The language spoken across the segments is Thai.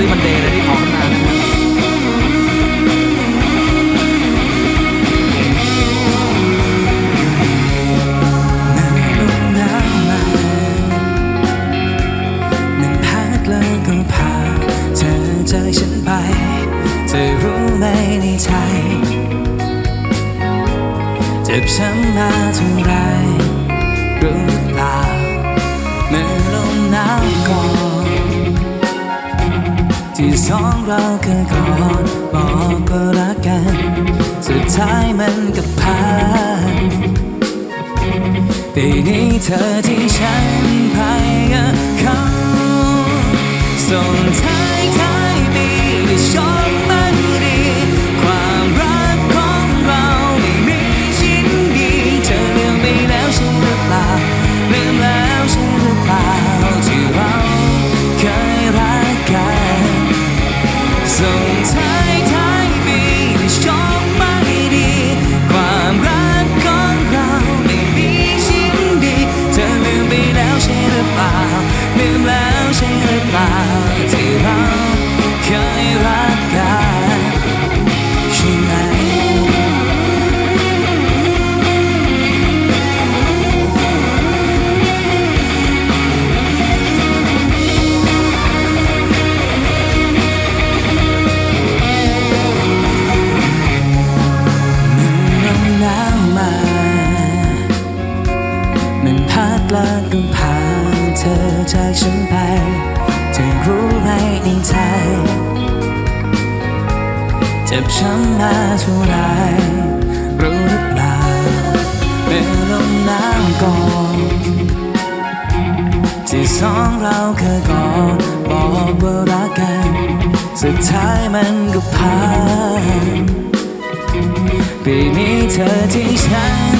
รี่มันเดย์เลยที่ออกมานะครับหนาวมามันพัดแล้วก็พาเธอจากฉันไปเธอรู้ไหมในใจเจ็บช้ำมาเท่าไรรู้หรือเปล่าเมื่อลมหนาวก่อน ที่สองเราเคยกอดบอกว่ารักกัน สุดท้ายมันก็ผ่านปีนี้เธอที่ฉันพายกับเขาส่งท้ายท้ายปีด้ชคไม่ดีควา ปล่าลืมแล้วใช่หรือเปล่าที่เราเคยรักกันใช่ไหมลมหนาวมามันพัดแล้วก็พา ไหมในใจ เจ็บช้ำมาเท่าไรรู้หรือเปล่าเมื่อลมหนาวก่อนที่สองเราเคยกอดบอกว่ารักกัน สุดท้ายมันก็ผ่านปีนี้เธอที่ฉัน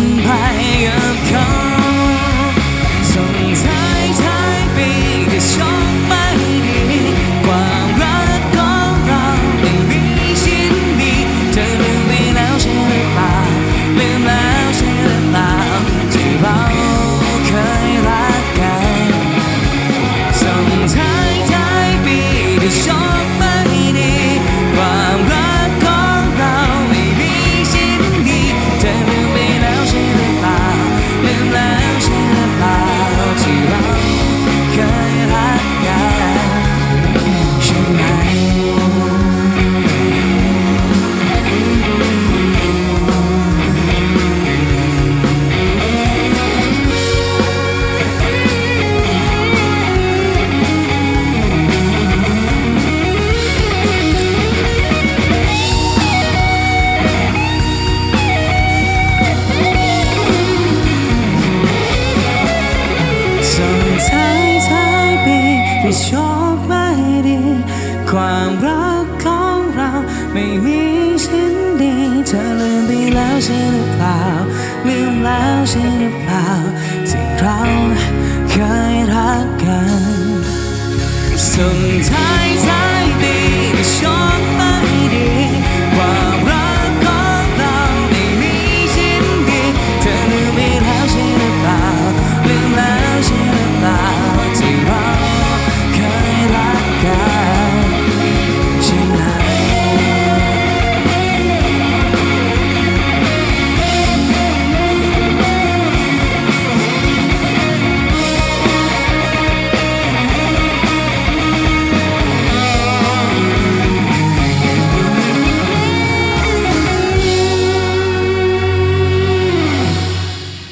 ที่โชคไม่ดี ความรักของเราไม่มีชิ้นดี เธอลืมไปแล้วใช่หรือเปล่า ลืมแล้วใช่หรือเปล่า ที่เราเคยรักกันส่งท้ายท้ายปีโชค